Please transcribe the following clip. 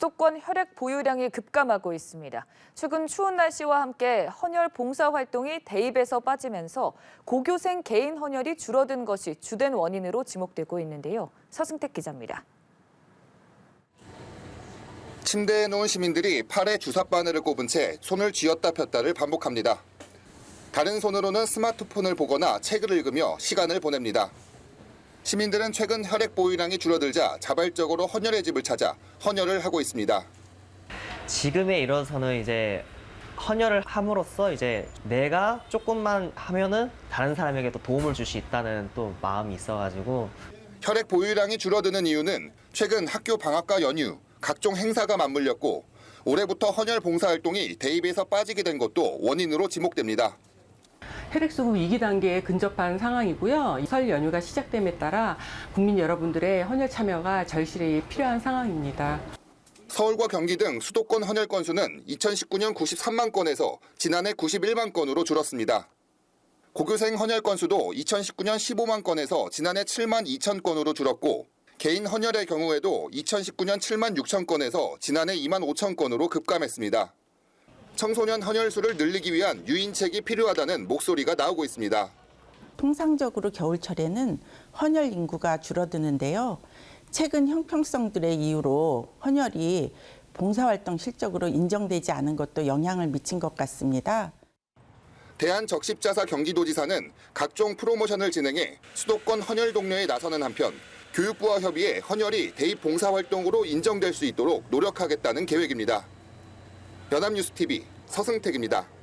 수도권 혈액 보유량이 급감하고 있습니다. 최근 추운 날씨와 함께 헌혈 봉사 활동이 대입에서 빠지면서 고교생 개인 헌혈이 줄어든 것이 주된 원인으로 지목되고 있는데요. 서승택 기자입니다. 침대에 누운 시민들이 팔에 주사 바늘을 꼽은 채 손을 쥐었다 폈다를 반복합니다. 다른 손으로는 스마트폰을 보거나 책을 읽으며 시간을 보냅니다. 시민들은 최근 혈액 보유량이 줄어들자 자발적으로 헌혈의 집을 찾아 헌혈을 하고 있습니다. 지금에 이뤄서는 이제 헌혈을 함으로써 이제 내가 조금만 하면은 다른 사람에게도 도움을 줄 수 있다는 또 마음이 있어가지고 혈액 보유량이 줄어드는 이유는 최근 학교 방학과 연휴, 각종 행사가 맞물렸고 올해부터 헌혈 봉사 활동이 대입에서 빠지게 된 것도 원인으로 지목됩니다. 혈액수급 위기 단계에 근접한 상황이고요. 설 연휴가 시작됨에 따라 국민 여러분들의 헌혈 참여가 절실히 필요한 상황입니다. 서울과 경기 등 수도권 헌혈 건수는 2019년 93만 건에서 지난해 91만 건으로 줄었습니다. 고교생 헌혈 건수도 2019년 15만 건에서 지난해 7만 2천 건으로 줄었고 개인 헌혈의 경우에도 2019년 7만 6천 건에서 지난해 2만 5천 건으로 급감했습니다. 청소년 헌혈수를 늘리기 위한 유인책이 필요하다는 목소리가 나오고 있습니다. 통상적으로 겨울철에는 헌혈 인구가 줄어드는데요. 최근 형평성들의 이유로 헌혈이 봉사활동 실적으로 인정되지 않은 것도 영향을 미친 것 같습니다. 대한적십자사 경기도지사는 각종 프로모션을 진행해 수도권 헌혈 동료에 나서는 한편 교육부와 협의해 헌혈이 대입 봉사활동으로 인정될 수 있도록 노력하겠다는 계획입니다. 연합뉴스 TV 서승택입니다.